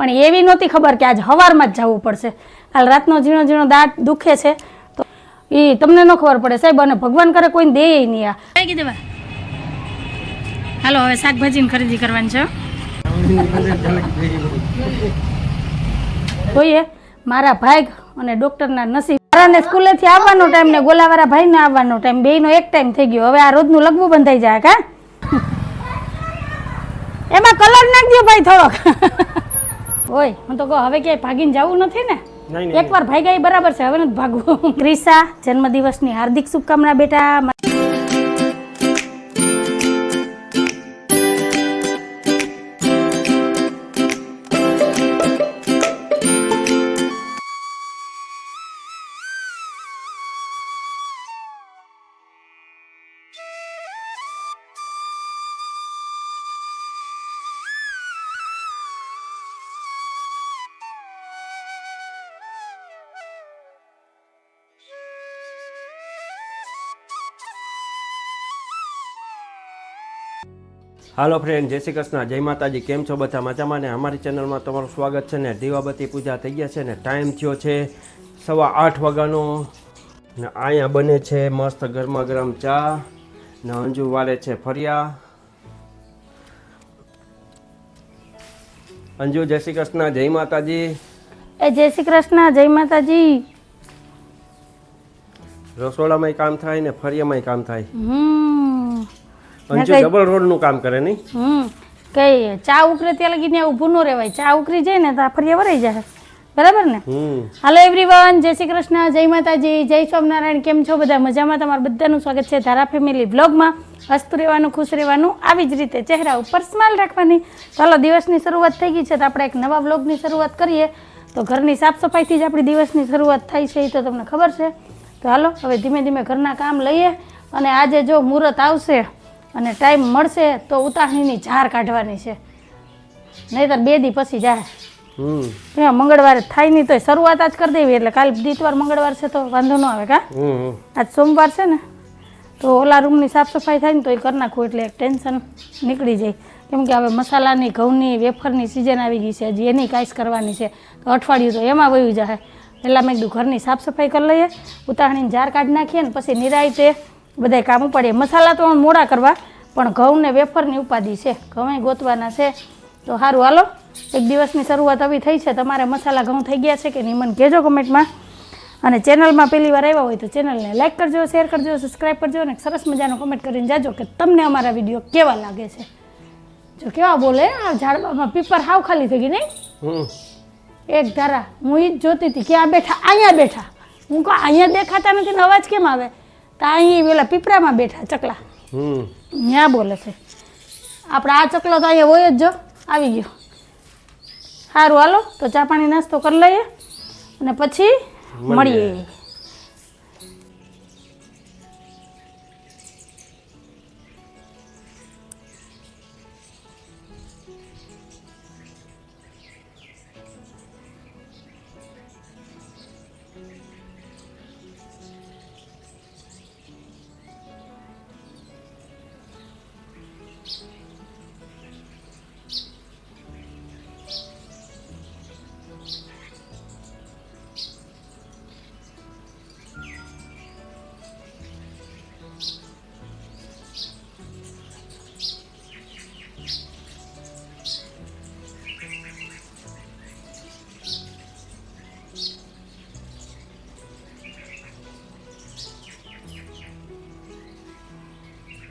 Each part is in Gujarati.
પણ એવી નહોતી ખબર કે આજ સવારમાં જ જવું પડશે. કાલ રાતનો ઝીણો ઝીણો દાંત દુખે છે. તો એ તમને ન ખબર પડે સાહેબ અને ભગવાન કરે કોઈને દે નહીં આ. કઈ કીધું હાલો હવે શાકભાજીની ખરીદી કરવાની છે જોઈએ મારા ભાઈ અને ડોક્ટરના નસીબ. મારાને સ્કૂલેથી આવવાનો ટાઈમ ને ગોલાવાળા ભાઈને આવવાનો ટાઈમ બેયનો એક ટાઈમ થઈ ગયો. હવે આ રોજનું લગવું બંધાઈ જાય કા? એમાં કલર નાખજો ભાઈ થોડોક. ઓય હું તો કહું હવે ક્યાંય ભાગીને જવું નથી ને? એકવાર ભાઈ એ બરાબર છે હવે નથી ભાગવું. ક્રિસા જન્મદિવસની હાર્દિક શુભકામના બેટા હાલો ફ્રેન્ડ જય શ્રી કૃષ્ણ. જય માતાજી. કેમ છો બધા? મજામાં ને? અમારી ચેનલમાં તમારું સ્વાગત છે ને? દીવાબત્તી પૂજા થઈ ગયા છે ને? ટાઈમ થયો છે સવા આઠ વાગ્યાનો. ને અહીંયા બને છે મસ્ત ગરમા ગરમ ચા. ને અંજુ વાળે છે ફરિયા. અંજુ જય શ્રી કૃષ્ણ. જય માતાજી. એ જય શ્રી કૃષ્ણ. જય માતાજી. રસોડામાંય કામ થાય ને ફરિયામાંય કામ થાય? હમ. ડબલ રોડનું કામ કરે નહીં? હમ કઈ ચા ઉકરે ત્યાં લગી ત્યાં ઊભું ન રહેવાય. ચા ઉકરી જાય ને તો ફરિયા વરાઈ જાય. બરાબર ને? હાલો એવરીવન જય શ્રી કૃષ્ણ જય માતાજી જય સ્વામિનારાયણ. કેમ છો બધા? મજામાં તમારું બધાનું સ્વાગત છે ધારા ફેમિલી બ્લોગમાં હસતું રહેવાનું ખુશ રહેવાનું આવી જ રીતે ચહેરા ઉપર સ્માઇલ રાખવાની. ચાલો દિવસની શરૂઆત થઈ ગઈ છે તો આપણે એક નવા બ્લોગની શરૂઆત કરીએ. તો ઘરની સાફ સફાઈથી જ આપણી દિવસની શરૂઆત થાય છે એ તો તમને ખબર છે. તો હાલો હવે ધીમે ધીમે ઘરના કામ લઈએ. અને આજે જો મુહૂર્ત આવશે અને ટાઈમ મળશે તો ઉતાહણીની ઝાર કાઢવાની છે. નહીંતર બે દી પછી જાય. હમ. મંગળવારે થાય નહીં તો શરૂઆત આજ કરી દેવી એટલે કાલ દીતવાર મંગળવાર છે તો વાંધો ન આવે કા. આજ સોમવાર છે ને તો ઓલા રૂમની સાફ સફાઈ થાય ને તો એ કરી નાખું એટલે એક ટેન્શન નીકળી જાય. કેમ કે હવે મસાલાની ઘઉંની વેફરની સિઝન આવી ગઈ છે હજી એની કાંઈ કરવાની છે. તો અઠવાડિયું તો એમાં વયું જાય પહેલાં મેં કીધું ઘરની સાફ સફાઈ કરી લઈએ ઉતાવળીને જાર કાઢી નાખીએ ને પછી નિરાયતે બધાય કામ ઉપાડીએ. મસાલા તો મોડા કરવા પણ ઘઉં ને વેફરની ઉપાધિ છે. ઘઉં ગોતવાના છે. તો સારું હાલો. એક દિવસની શરૂઆત આવી થઈ છે. તમારે મસાલા ઘઉં થઈ ગયા છે કે નહીં મને કહેજો કમેન્ટમાં. અને ચેનલમાં પહેલી વાર આવ્યા હોય તો ચેનલને લાઈક કરજો શેર કરજો સબસ્ક્રાઈબ કરજો અને સરસ મજાનો કમેન્ટ કરીને જાજો કે તમને અમારા વીડિયો કેવા લાગે છે. જો કેવા બોલે આ ઝાડવામાં પીપર હાવ ખાલી થઈ ગઈ નહીં? એક ધારા હું ઈ જ જોતી હતી ક્યાં બેઠા અહીંયા બેઠા. હું કહું અહીંયા દેખાતા નથી અવાજ કેમ આવે? તો અહીં પેલા પીપળામાં બેઠા ચકલા. ત્યાં બોલે છે. આપણે આ ચકલો તો અહીંયા હોય જ જો. આવી ગયો. સારું હાલો. તો ચા પાણી નાસ્તો કરી લઈએ અને પછી મળીએ.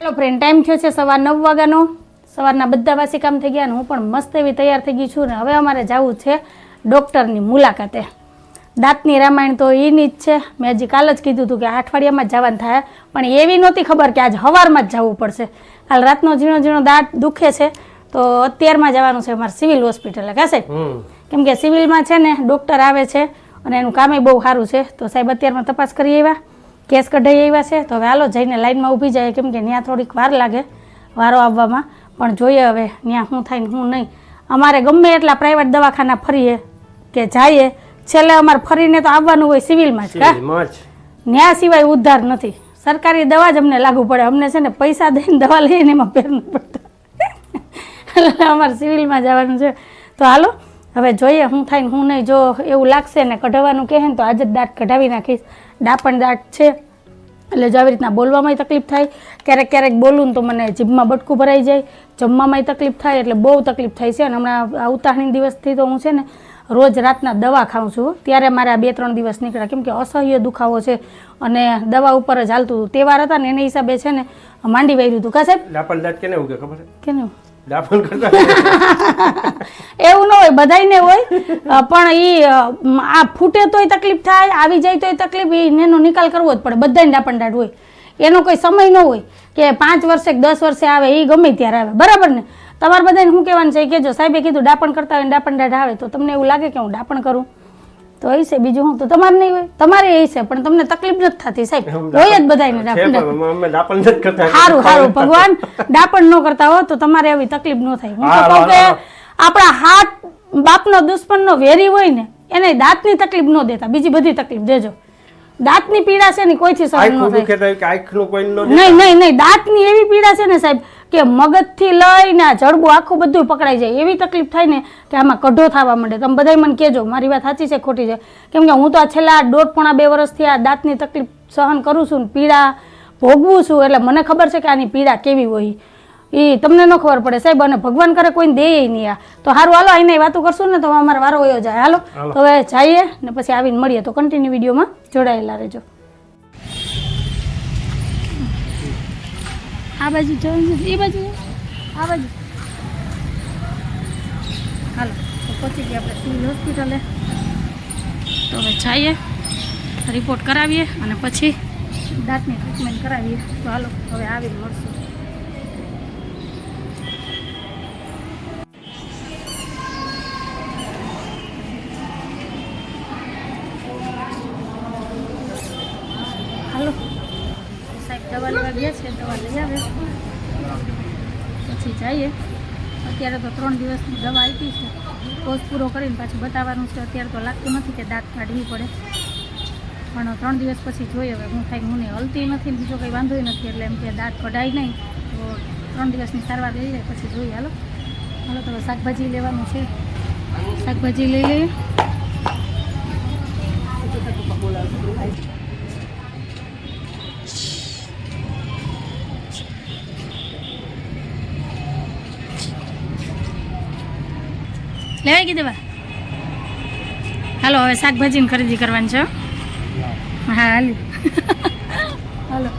હેલો ફ્રેન્ડ ટાઈમ થયો છે સવાર નવ વાગ્યાનો. સવારના બધા વાસી કામ થઈ ગયા હું પણ મસ્ત એવી તૈયાર થઈ ગઈ છું ને હવે અમારે જવું છે ડૉક્ટરની મુલાકાતે. દાંતની રામાયણ તો એની જ છે. મેં હજી કાલ જ કીધું હતું કે અઠવાડિયામાં જ જવાનું થાય પણ એવી નહોતી ખબર કે આજ સવારમાં જ જવું પડશે. કાલ રાતનો ઝીણો ઝીણો દાંત દુખે છે તો અત્યારમાં જવાનું છે અમારે સિવિલ હોસ્પિટલે કહેશે કેમ કે સિવિલમાં છે ને ડૉક્ટર આવે છે અને એનું કામે બહુ સારું છે. તો સાહેબ અત્યારમાં તપાસ કરી આવ્યા? કેસ કઢાઈ આવ્યા છે. તો હવે હાલો જઈને લાઇનમાં ઊભી જાય કેમ કે ત્યાં થોડીક વાર લાગે વારો આવવામાં. પણ જોઈએ હવે ત્યાં શું થાય ને શું નહીં. અમારે ગમે એટલા પ્રાઇવેટ દવાખાના ફરીએ કે જઈએ. છેલ્લે અમારે ફરીને તો આવવાનું હોય સિવિલમાં જ ન્યા સિવાય ઉદ્ધાર નથી. સરકારી દવા જ અમને લાગુ પડે. અમને છે ને પૈસા દઈને દવા લઈને એમાં પહેરવું પડતું અમારે સિવિલમાં જવાનું છે. તો હાલો હવે જોઈએ હું થાય ને શું નહીં. જો એવું લાગશે ને કઢાવવાનું કહે ને તો આજે જ દાંત કઢાવી નાખીશ. દાંપણ દાંત છે. એટલે જો આવી રીતના બોલવામાંય તકલીફ થાય. ક્યારેક ક્યારેક બોલું ને તો મને જીભમાં બટકું ભરાઈ જાય. જમવામાંય તકલીફ થાય એટલે બહુ તકલીફ થાય છે. અને હમણાં આ ઉતાહણી દિવસથી તો હું છે ને રોજ રાતના દવા ખાઉં છું. ત્યારે મારે આ બે ત્રણ દિવસ નીકળ્યા. કેમ કે અસહ્ય દુખાવો છે. અને દવા ઉપર જ હાલતું હતું. તહેવાર હતા ને એના હિસાબે છે ને માંડી વહી હતું. કા સાહેબ? દાંત કેને ઉગે ખબર છે? કે કરતા એવું ન હોય બધાયને હોય. પણ ઈ આ ફૂટે તોય તકલીફ થાય આવી જાય તોય તકલીફ એનો નિકાલ કરવો જ પડે. બધાને ડાપણડાટ હોય. એનો કોઈ સમય ન હોય કે પાંચ વર્ષે કે દસ વર્ષે આવે એ ગમે ત્યારે આવે. બરાબર ને? તમારે બધાને શું કહેવાનું છે? કે જો સાહેબે કીધું ડાપણ કરતા હોય ડાપણ દાઢ આવે. તો તમને એવું લાગે કે હું ડાપણ કરું? તો એ છે બીજું હું તો તમારે નહીં હોય. તમારે એ છે પણ તમને તકલીફ નથી થતી સાહેબ. હોય જ બધાને ડાપણ સારું સારું ભગવાન ડાપણ ન કરતા હો તો તમારે આવી તકલીફ ન થાય. હું તો કહું કે આપણા હાથ બાપનો દુશ્મનનો વેરી હોય ને એને દાંતની તકલીફ ન દેતા. બીજી બધી તકલીફ દેજો. દાંતની પીડા છે ને કોઈથી સહન ન થાય. નહીં નહીં નહીં દાંતની એવી પીડા છે ને સાહેબ કે મગજથી લઈને આ જડબું આખું બધું પકડાઈ જાય. એવી તકલીફ થાય ને કે આમાં કઢો થવા માંડે. તમે બધાય મને કહેજો મારી વાત સાચી છે ખોટી છે? કેમ કે હું તો આ છેલ્લા દોઢ પોણા બે વર્ષથી આ દાંતની તકલીફ સહન કરું છું ને પીડા ભોગવું છું એટલે મને ખબર છે કે આની પીડા કેવી હોય. એ તમને ન ખબર પડે. સાહેબ અને ભગવાન કરે કોઈને દે નહીં આ. તો સારું હાલો આઈને વાતો કરશું ને તો અમારો વારો વયો જાય. હાલો હાલો. તો હવે જઈએ ને પછી આવીને મળીએ. તો કન્ટિન્યુ વિડીયોમાં જોડાયેલા રહેજો. આ બાજુ જવાનું એ બાજુ? આ બાજુ. હાલો, તો પહોંચી ગયા આપણે સિવિલ હોસ્પિટલે. તો હવે જઈએ રિપોર્ટ કરાવીએ અને પછી દાંતની ટ્રીટમેન્ટ કરાવીએ. તો હાલો, હવે આવીને મળશું. જઈએ. અત્યારે તો ત્રણ દિવસની દવા આપી છે. કોર્સ પૂરો કરીને પાછું બતાવવાનું છે. અત્યારે તો લાગતું નથી કે દાંત કાઢવી પડે. પણ ત્રણ દિવસ પછી જોઈએ. હવે હું થાય હું ને હલતી નથી બીજો કંઈ વાંધો નથી. એટલે એમ કે દાંત કઢાય નહીં. તો ત્રણ દિવસની સારવાર લઈ લે, પછી જોઈએ. હાલો. હાલો, તો શાકભાજી લેવાનું છે. શાકભાજી લઈ લઈએ. લેવાય કીધે બા. હાલો હવે શાકભાજીની ખરીદી કરવાની છે હા. હાલી. હાલો.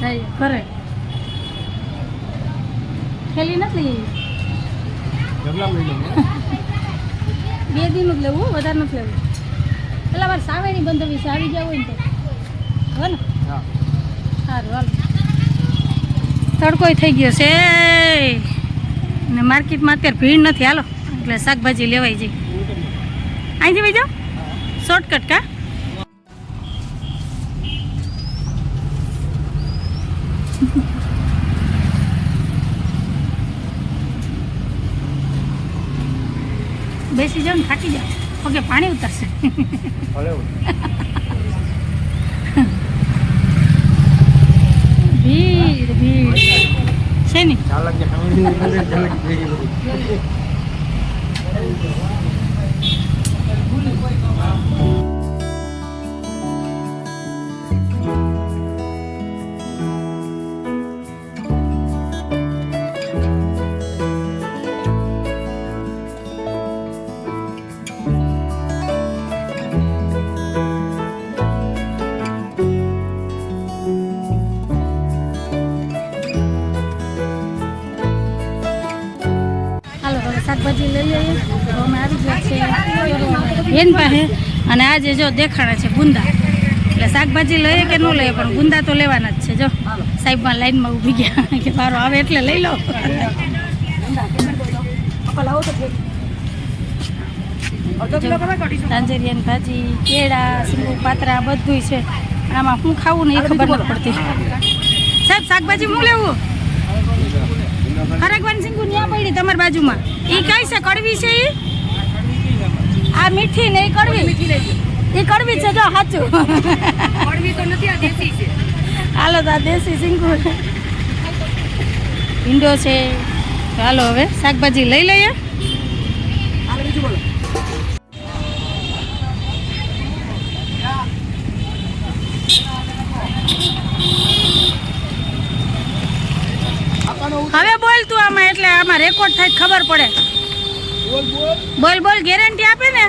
જઈએ ઘરે. ખેલી નથી બે દિનનું જ લેવું વધારે નથી લેવું. પેલા મારે સાવેની બંધવી છે આવી ગયા હોય ને તો. હો. ને સારું હાલો તડકોય થઈ ગયો છે. ને માર્કેટમાં અત્યારે ભીડ નથી, હાલો. એટલે શાકભાજી લેવાઈ જઈ. અહીંથી ભાઈ જાઓ? શોર્ટકટ કા? બેસી જાઓ ને થાકી જાઓ. ઓકે પાણી ઉતરશે. ભીડ ભીડ. છે ને? ચાલક જે શાકભાજી લઈ તો અમે આવી ગયા છે બેન પાસે. અને આજે જો દેખાડા છે ગુંદા. એટલે શાકભાજી લઈએ કે ન લઈએ, પણ ગુંદા તો લેવાના જ છે. જો સાહેબમાં લાઈનમાં ઊભી ગયા કે મારો આવે એટલે લઈ લો. તાંજરિયાની ભાજી, કેળા, સિંગુ, પાતરા બધુંય છે. આમાં શું ખાવું ને એ ખબર નથી પડતી. સાહેબ, શાકભાજી હું લેવું? ખરેખવાની સિંગુ ન્યા પડી, તમારી બાજુમાં? એ કઈ છે કડવી છે એ આ મીઠી ને ઈ કડવી? એ કડવી છે જો સાચું કડવી તો નથી આ દેશી છે. હાલો તો આ દેશી સિંગુ ભીંડો છે. ચાલો હાલો હવે શાકભાજી લઈ લઈએ. હવે બોલ તું આમાં રેકોર્ડ થાય ખબર પડે. બોલ બોલ. ગેરંટી આપે ને?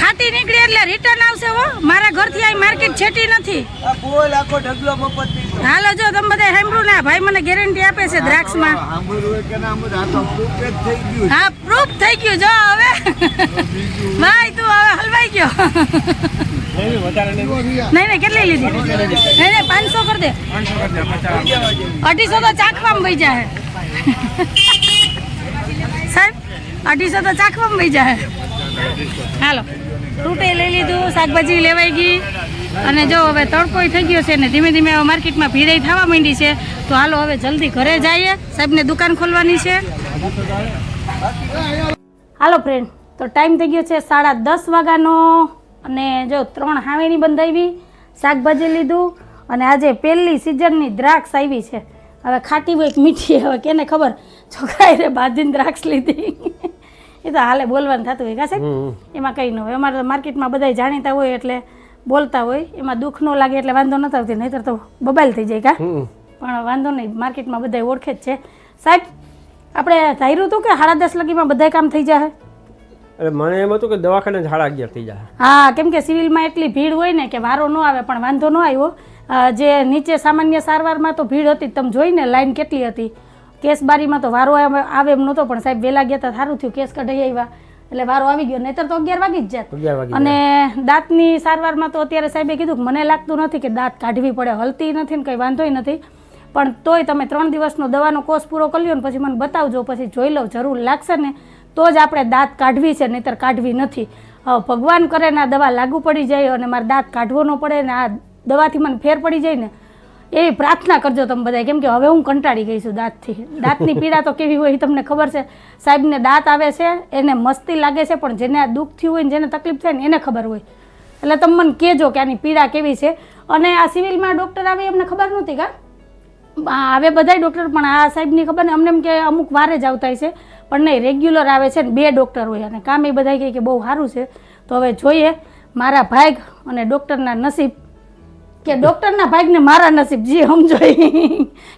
ખાટી નીકળી એટલે રિટર્ન આવશે હો. મારા ઘરથી આ માર્કેટ છેટી નથી. બોલ આખો ઢગલો મફત હાલો જો તમે બધા સાંભળું ના ભાઈ મને ગેરંટી આપે છે દ્રાક્ષમાં. હા પ્રૂફ થઈ ગયું. જો હવે. ભાઈ તું હવે હલવાઈ ગયો. નહીં નહીં કેટલી લીધી? નહીં નહીં પાંચસો કરી દે. અઢીસો તો ચાખવામાં વહી જાય સાહેબ, અઢીસો તો ચાખવામાં ભાઈ જાય. હાલો ફ્રૂટે લઈ લીધું, શાકભાજી લેવાઈ ગઈ. અને જો હવે તડકોય થઈ ગયો છે ને ધીમે ધીમે હવે માર્કેટમાં ભીડાઈ થવા માંડી છે. તો હાલો, હવે જલ્દી ઘરે જઈએ. સાહેબને દુકાન ખોલવાની છે. હાલો ફ્રેન્ડ તો ટાઈમ થઈ ગયો છે સાડા દસ વાગ્યાનો. અને જો ત્રણ હાવેણી બંધાવી, શાકભાજી લીધું. અને આજે પહેલી સિઝનની દ્રાક્ષ આવી છે. હવે ખાટી હોય મીઠી હવે કેને ખબર? છોકરાએ રે બાંધીને દ્રાક્ષ લીધી. એ તો હાલે બોલવાનું થતું હોય કાશે એમાં કંઈ ન હોય. અમારે તો માર્કેટમાં બધા જાણીતા હોય એટલે બોલતા હોય. એમાં દુઃખ ન લાગે એટલે વાંધો નથી આવતી નહીતર તો બબાલ થઈ જાય કા? પણ વાંધો નહીં માર્કેટમાં બધા ઓળખે જ છે. સાહેબ આપણે ધાર્યું હતું કે સાડા દસ લગીમાં બધા કામ થઈ જાય એટલે મને એમ હતું કે દવાખાને સાડા અગિયાર થઈ જાય હા કેમ કે સિવિલમાં એટલી ભીડ હોય ને કે વારો ન આવે પણ વાંધો ન આવ્યો. જે નીચે સામાન્ય સારવારમાં તો ભીડ હતી તમે જોઈને લાઈન કેટલી હતી. કેસબારીમાં તો વારો આવે એમ નહોતો પણ સાહેબ વહેલા ગયા હતા સારું થયું કેસ કઢાઈ આવ્યા. એટલે વારો આવી ગયો. નહીતર તો અગિયાર વાગી જ જાત. અને દાંતની સારવારમાં તો અત્યારે સાહેબે કીધું કે મને લાગતું નથી કે દાંત કાઢવી પડે હલતી નથી ને કંઈ વાંધોય નથી. પણ તોય તમે ત્રણ દિવસનો દવાનો કોર્સ પૂરો કરી લો ને પછી મને બતાવજો પછી જોઈ લો જરૂર લાગશે ને તો જ આપણે દાંત કાઢવી છે નહીતર કાઢવી નથી. હવે ભગવાન કરે ને આ દવા લાગુ પડી જાય અને મારે દાંત કાઢવો ન પડે ને આ દવાથી મને ફેર પડી જાય ને એવી પ્રાર્થના કરજો તમે બધા કેમ કે હવે હું કંટાળી ગઈ છું દાંતથી. દાંતની પીડા તો કેવી હોય એ તમને ખબર છે. સાહેબને દાંત આવે છે એને મસ્તી લાગે છે પણ જેને આ દુઃખ થયું હોય ને જેને તકલીફ થાય ને એને ખબર હોય. એટલે તમે મને કહેજો કે આની પીડા કેવી છે. અને આ સિવિલમાં ડૉક્ટર આવે એમને ખબર નહોતી કા? આવે બધાય ડૉક્ટર પણ આ સાહેબની ખબર ને અમને એમ કે અમુક વારે જ આવતા છે પણ નહીં રેગ્યુલર આવે છે ને બે ડૉક્ટર હોય. અને કામ એ બધા કહે કે બહુ સારું છે. તો હવે જોઈએ. મારા ભાગ અને ડૉક્ટરના નસીબ કે ડૉક્ટરના ભાગને મારા નસીબ જે સમજો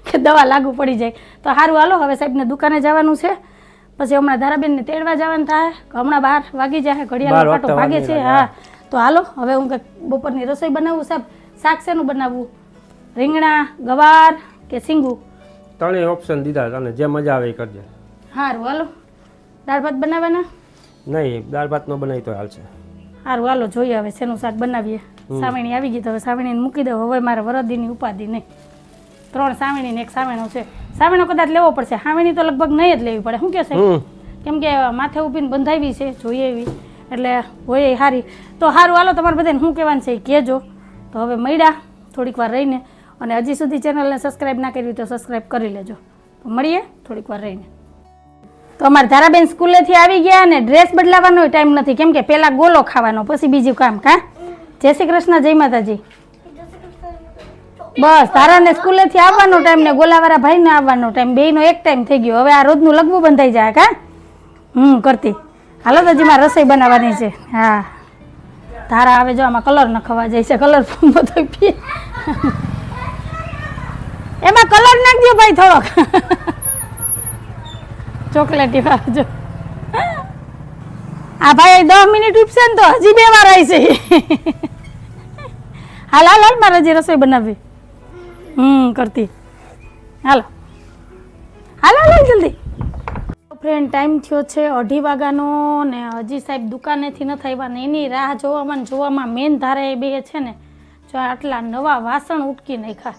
કે દવા લાગુ પડી જાય. તો સારું હાલો હવે સાહેબને દુકાને જવાનું છે. પછી હમણાં ધારાબેનને તેડવા જવાનું થાય. હમણાં બાર વાગી જાય ઘડિયાળ કાંટો ભાગે વાગે છે હા. તો હાલો હવે હું કંઈક બપોરની રસોઈ બનાવું સાહેબ. શાક શેનું બનાવવું રીંગણા ગવાર કે સિંગુ? ત્રણેય ઓપ્શન દીધા તને જે મજા આવે એ કરજે. સારું હાલો. દાળ ભાત બનાવવાના? નહીં દાળ ભાત ન બનાવી તો હાલશે. સારું હાલો જોઈએ હવે શેનું શાક બનાવીએ. સાવણી આવી ગઈ તો હવે સાવણીને મૂકી દઉં. હવે મારે વરદીની ઉપાધિ નહીં. ત્રણ સાવણી ને એક સાવણો છે. સાવણો કદાચ લેવો પડશે. સાવણી તો લગભગ નહીં જ લેવી પડે. શું કે છે કેમ કે માથે ઊભીને બંધાવી છે જોઈએ એવી. એટલે હોય એ સારી તો સારું હાલો તમારે બધાને શું કહેવાનું છે એ કહેજો. તો હવે મળ્યા થોડીક વાર રહીને. અને હજી સુધી ચેનલને સબસ્ક્રાઈબ ના કરી તો સબસ્ક્રાઈબ કરી લેજો. તો મળીએ થોડીક વાર રહીને. તો અમારે ધારાબેન સ્કૂલેથી આવી ગયા અને ડ્રેસ બદલાવાનો ટાઈમ નથી. કેમ કે પહેલાં ગોલો ખાવાનો પછી બીજું કામ કા? જય શ્રી કૃષ્ણ જય માતાજી. બસ તારાને સ્કૂલેથી આવવાનો ટાઈમ ને ગોલાવાળા ભાઈને આવવાનો ટાઈમ બેયનો એક ટાઈમ થઈ ગયો. હવે આ રોજનું લગવું બંધાઈ જાય કા હમ કરતી. હાલો તો જીમાં મારે રસોઈ બનાવવાની છે. હા. તારા આવે જો આમાં કલર નખવા જાય છે. કલર બધો પીએ. એમાં કલર નાખજો ભાઈ થોડોક. ચોકલેટી વાજો આ ભાઈ દસ મિનિટ ઉપસે ને તો હજી બે વાર આવી છે. હાલ હાલ હાલ, મારે જે રસોઈ બનાવવી. હમ, કરતી. હાલો. હાલ હાલ જલ્દી. ફ્રેન્ડ ટાઈમ થયો છે અઢી વાગ્યાનો ને હજી સાહેબ દુકાનેથી નથી આવ્યા ને એની રાહ જોવામાં જોવામાં મેન ધારે બે છે ને, જો આટલા નવા વાસણ ઉટકી નાખ્યા.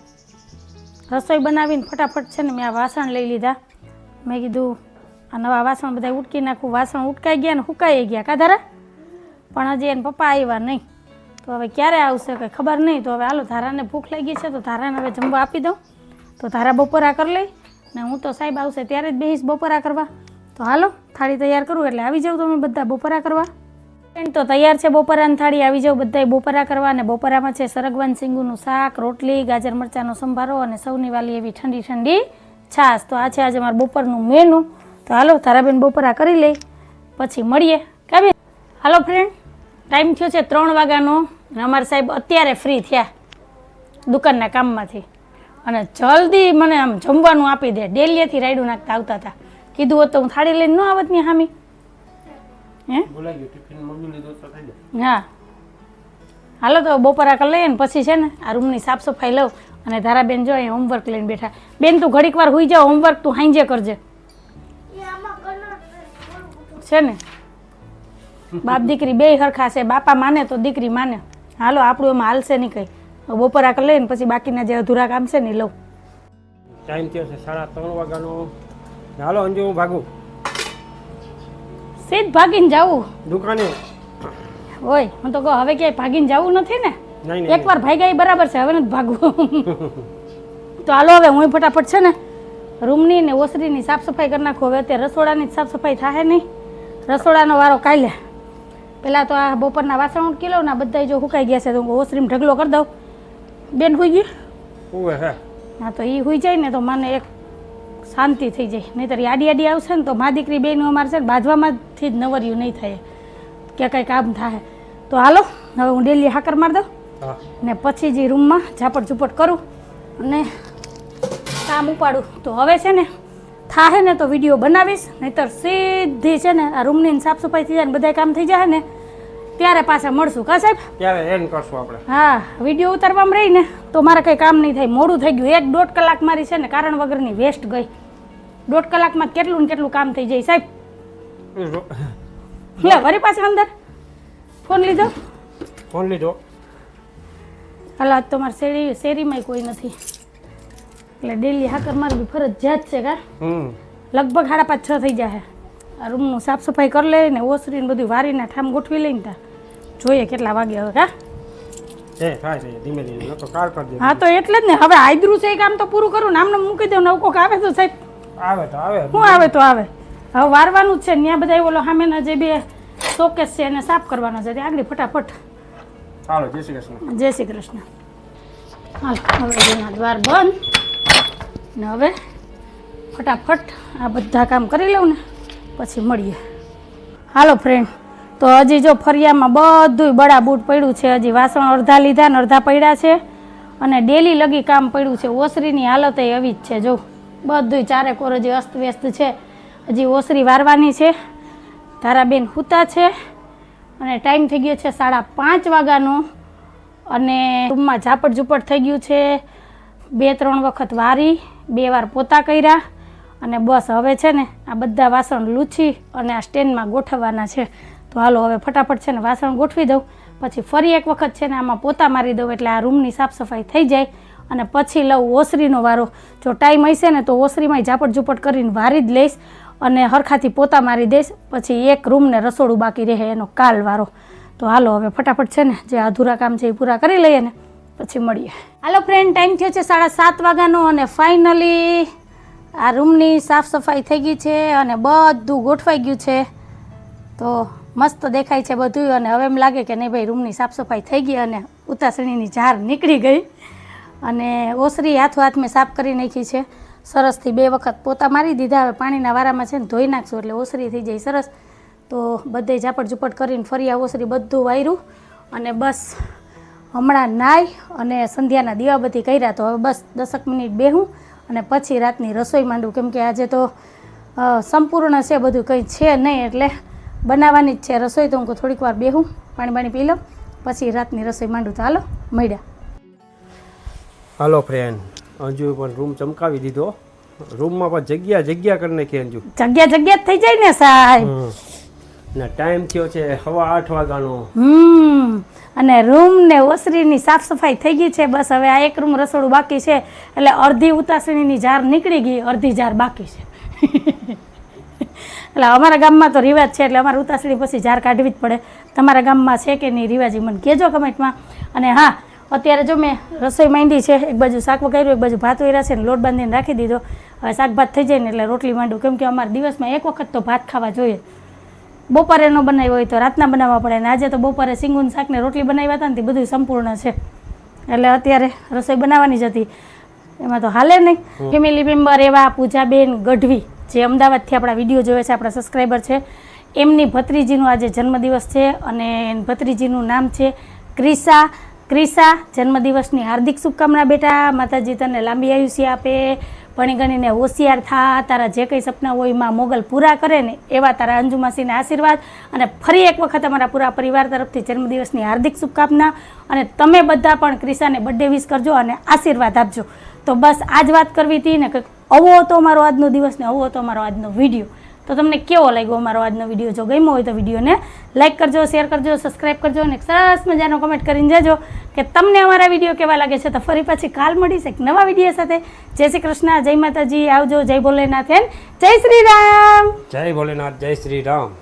રસોઈ બનાવીને ફટાફટ છે ને મેં આ વાસણ લઈ લીધા. મેં કીધું, આ નવા વાસણ બધા ઉટકી નાખું. વાસણ ઉટકાઈ ગયા ને હુકાઈ ગયા. કાધારા પણ હજી એને પપ્પા આવ્યા નહીં. તો હવે ક્યારે આવશે કંઈ ખબર નહીં. તો હવે હાલો, ધારાને ભૂખ લાગી છે, તો ધારાને હવે જમવા આપી દઉં. તો ધારા બપોરા કરી લઈ ને હું તો સાહેબ આવશે ત્યારે જ બેહીશ બપોરા કરવા. તો હાલો, થાળી તૈયાર કરું એટલે આવી જાઉં તમે બધા બપોરા કરવા. ફ્રેન્ડ તો તૈયાર છે બપોરાની થાળી, આવી જાઉં બધાય બપોરા કરવા. અને બપોરામાં છે સરગવાન સિંગુનું શાક, રોટલી, ગાજર મરચાંનો સંભારો અને સૌની વાલી એવી ઠંડી ઠંડી છાશ. તો આ છે આજે મારું બપોરનું મેનુ. તો હાલો તારાબેન બપોરા કરી લઈ પછી મળીએ. કાબે હાલો ફ્રેન્ડ ટાઈમ થયો છે ત્રણ વાગ્યાનો. અમારા સાહેબ અત્યારે ફ્રી થયા દુકાનના કામમાંથી. અને જલ્દી મને આમ જમવાનું આપી દે. ડેલીએથી રાયડું નાખતા આવતા હતા. કીધું હોત તો હું થાળી લઈને ન આવતની હામી. હે? હા. હાલો તો બપોરા કરી લઈએ ને પછી છે ને આ રૂમની સાફ સફાઈ લઉં અને ધારાબેન જો અહીં હોમવર્ક લઈને બેઠા. બેન, તું ઘડીક વાર હોઈ જાઓ હોમવર્ક તું હાંજે કરજે. છે ને? બાપ દીકરી બે હરખા છે. બાપા માને તો દીકરી માને. હાલો આપણું એમાં હાલશે નહીં કંઈ. બપોર આકર લઈને ને પછી બાકીના જે અધૂરા કામ છે ને લઉં. ટાઈમ થયો છે સાડા ત્રણ વાગ્યાનો. હાલો અંજુ હું ભાગું. સીધ ભાગીને જવું દુકાને. ઓય હું તો કહું હવે ક્યાંય ભાગીને જવું નથી ને? એકવાર ભાઈ બરાબર છે હવે નથી ભાગવું. તો હાલો હવે હું ફટાફટ છે ને રૂમની ને ઓસરીની સાફ સફાઈ કરી નાખું. હવે અત્યારે રસોડાની જ સાફ સફાઈ થાય નહીં. રસોડાનો વારો કાલે. પહેલાં તો આ બપોરના વાસણ કિલો ને બધા જો સુકાઈ ગયા છે તો હું ઓસરીમ ઢગલો કરી દઉં. બેન સુઈ ગઈ હા. તો એ સુઈ જાય ને તો મને એક શાંતિ થઈ જાય. નહીંતર આડી આડી આવશે ને તો મા દીકરી બેન અમારે છે ને બાંધવામાંથી જ નવર્યું નહીં થાય. કે કંઈ કામ થાય. તો હાલો હવે હું ડેલી હાકર મારી દઉં. ને પછી જે રૂમમાં ઝાપટ ઝુપટ કરું અને કામ ઉપાડું. તો હવે છે ને થાહે ને તો વીડિયો બનાવીશ નહીતર સીધી છે ને આ રૂમની સાફ સફાઈ થઈ જાય ને બધા કામ થઈ જાય ને ત્યારે પાછા મળશું. કા સાહેબ? ત્યારે એન કરશું આપણે. હા વીડિયો ઉતારવામાં રહી ને તો મારે કંઈ કામ નહીં થાય. મોડું થઈ ગયું. એક દોઢ કલાક મારી છે ને કારણ વગરની વેસ્ટ ગઈ. દોઢ કલાકમાં કેટલું ને કેટલું કામ થઈ જાય સાહેબ? લે વરી પાછા અંદર. ફોન લીધો? ફોન લીધો. હાલ આજ તો મારે શેરી શેરીમાંય કોઈ નથી. એટલે ડેલી હાકર મારવી ફરજિયાત છે કા? લગભગ સાડા પાંચ છ થઈ જાય આ રૂમનું સાફ સફાઈ કરી લઈ ને ઓસરીને બધું વારીને ઠામ ગોઠવી લઈને તા. જોઈએ કેટલા વાગે હવે કા? હા તો એટલે જ ને હવે આયદરું છે એ કામ તો પૂરું કરું ને આમને મૂકી દઉં નવું કોક આવે તો સાહેબ. આવે તો આવે. શું આવે તો આવે. હવે વારવાનું જ છે ત્યાં બધા ઓલો સામેના જે બે શોકેસ છે એને સાફ કરવાનો છે આગળ ફટાફટ. ચાલો જય શ્રી કૃષ્ણ. જય શ્રી કૃષ્ણ. હાલ હવે દ્વાર બંધ. ને હવે ફટાફટ આ બધા કામ કરી લઉં ને, પછી મળીએ. હાલો ફ્રેન્ડ તો હજી જો ફરિયામાં બધુંય બળા બૂટ પડ્યું છે, હજી વાસણ અડધા લીધા ને અડધા પડ્યા છે, અને ડેલી લગી કામ પડ્યું છે, ઓસરીની હાલત એ આવી જ છે, જો. બધુંય ચારે કોર હજી અસ્તવ્યસ્ત છે, હજી ઓસરી વારવાની છે તારાબેન હુતા છે, અને ટાઈમ થઈ ગયો છે સાડા પાંચ વાગ્યાનો, અને રૂમમાં ઝાપટ ઝૂપટ થઈ ગયું છે, બે ત્રણ વખત વારી બે વાર પોતા કર્યા અને બસ હવે છે ને આ બધા વાસણ લૂછી અને આ સ્ટેન્ડમાં ગોઠવવાના છે. તો હાલો હવે ફટાફટ છે ને વાસણ ગોઠવી દઉં. પછી ફરી એક વખત છે ને આમાં પોતા મારી દઉં એટલે આ રૂમની સાફ સફાઈ થઈ જાય અને પછી લઉં ઓસરીનો વારો. જો ટાઈમ હશે ને તો ઓસરીમાં ઝાપટ ઝૂપટ કરીને વારી જ લઈશ અને હરખાથી પોતા મારી દઈશ. પછી એક રૂમને રસોડું બાકી રહે એનો કાલ વારો. તો હાલો હવે ફટાફટ છે ને જે અધૂરા કામ છે એ પૂરા કરી લઈએ ને. પછી મળીએ. હાલો ફ્રેન્ડ ટાઈમ થયો છે સાડા સાત વાગ્યાનો અને ફાઇનલી આ રૂમની સાફ સફાઈ થઈ ગઈ છે અને બધું ગોઠવાઈ ગયું છે. તો મસ્ત દેખાય છે બધું અને હવે એમ લાગે કે નહીં ભાઈ રૂમની સાફ સફાઈ થઈ ગઈ અને ઉતાસણીની ઝાર નીકળી ગઈ. અને ઓસરી હાથો હાથ મેં સાફ કરી નાખી છે. સરસથી બે વખત પોતા મારી દીધા, હવે પાણીના વારામાં છે ને ધોઈ નાખશું એટલે ઓસરી થઈ જાય સરસ. તો બધે ઝાપટ ઝુપટ કરીને ફરી આ ઓસરી બધું વાયરું અને બસ હમણાં નાઈ અને સંધ્યાના દીવાબત્તી કર્યા તો હવે બસ દસક મિનિટ બેહું અને પછી રાતની રસોઈ માંડું. કેમ કે આજે તો સંપૂર્ણ છે બધું કંઈ છે નહીં એટલે બનાવવાની જ છે રસોઈ તો હું થોડીક વાર બેહું પાણી પાણી પી લઉં પછી રાતની રસોઈ માંડું. તો હાલો મળ્યા. હાલો ફ્રેન્ડ અંજુ પણ રૂમ ચમકાવી દીધો. રૂમમાં પણ જગ્યા જગ્યા કરીને કે અંજુ જગ્યા જગ્યા જ થઈ જાય ને સાહેબ. ને ટાઈમ થયો છે સવા આઠ વાગ્યાનો. હમ, અને રૂમ ને ઓસરીની સાફ સફાઈ થઈ ગઈ છે, બસ હવે આ એક રૂમ રસોડું બાકી છે, એટલે અડધી ઉતાસણીની જાર નીકળી ગઈ, અડધી જાર બાકી છે. એટલે અમારા ગામમાં તો રિવાજ છે, એટલે અમારે ઉતાસણી પછી જાર કાઢવી જ પડે. તમારા ગામમાં છે કે નહીં, રિવાજી મને કહેજો કમેન્ટમાં. અને હા, અત્યારે જો મેં રસોઈ માંડી છે, એક બાજુ શાક વગાડ્યું એક બાજુ ભાત વેરા છે, ને લોટ બાંધીને રાખી દીધો. હવે શાક ભાત થઈ જાય ને એટલે રોટલી માંડું. કેમ કે અમારે દિવસમાં એક વખત તો ભાત ખાવા જોઈએ. બપોરે ન બનાવ્યો હોય તો રાતના બનાવવા પડે. ને આજે તો બપોરે સિંગુન શાકને રોટલી બનાવ્યા હતા ને તે બધું સંપૂર્ણ છે. એટલે અત્યારે રસોઈ બનાવવાની જ હતી. એમાં તો હાલે નહીં. ફેમિલી મેમ્બર એવા પૂજાબેન ગઢવી જે અમદાવાદથી આપણા વીડિયો જોવે છે આપણા સબસ્ક્રાઈબર છે એમની ભત્રીજીનું આજે જન્મદિવસ છે અને ભત્રીજીનું નામ છે ક્રિસા. ક્રિસા જન્મદિવસની હાર્દિક શુભકામના બેટા. માતાજી તને લાંબી આયુષ્ય આપે. ભણી ગણીને હોશિયાર થા, તારા જે કંઈ સપના હોય એમાં મોગલ પૂરા કરે ને, એવા તારા અંજુમાસીના આશીર્વાદ. અને ફરી એક વખત અમારા પૂરા પરિવાર તરફથી જન્મદિવસની હાર્દિક શુભકામના. અને તમે બધા પણ ક્રિસાને બર્થડે વિશ કરજો અને આશીર્વાદ આપજો. તો બસ આ જ વાત કરવી હતી ને કે આવો હતો અમારો આજનો દિવસ ને આવો હતો અમારો આજનો વીડિયો તો તમને કેવો લાગ્યો અમારો આજનો વીડિયો જો ગમ્યો હોય તો વિડીયોને લાઇક કરજો શેર કરજો સબસ્ક્રાઈબ કરજો અને સરસ મજાનો કમેન્ટ કરીને જજો કે તમને અમારા વીડિયો કેવા લાગે છે. તો ફરી પાછી કાલ મળીશ એક નવા વીડિયો સાથે. જય શ્રી કૃષ્ણ, જય માતાજી. આવજો, જય ભોલેનાથ. જય શ્રી રામ. જય ભોલેનાથ, જય શ્રી રામ.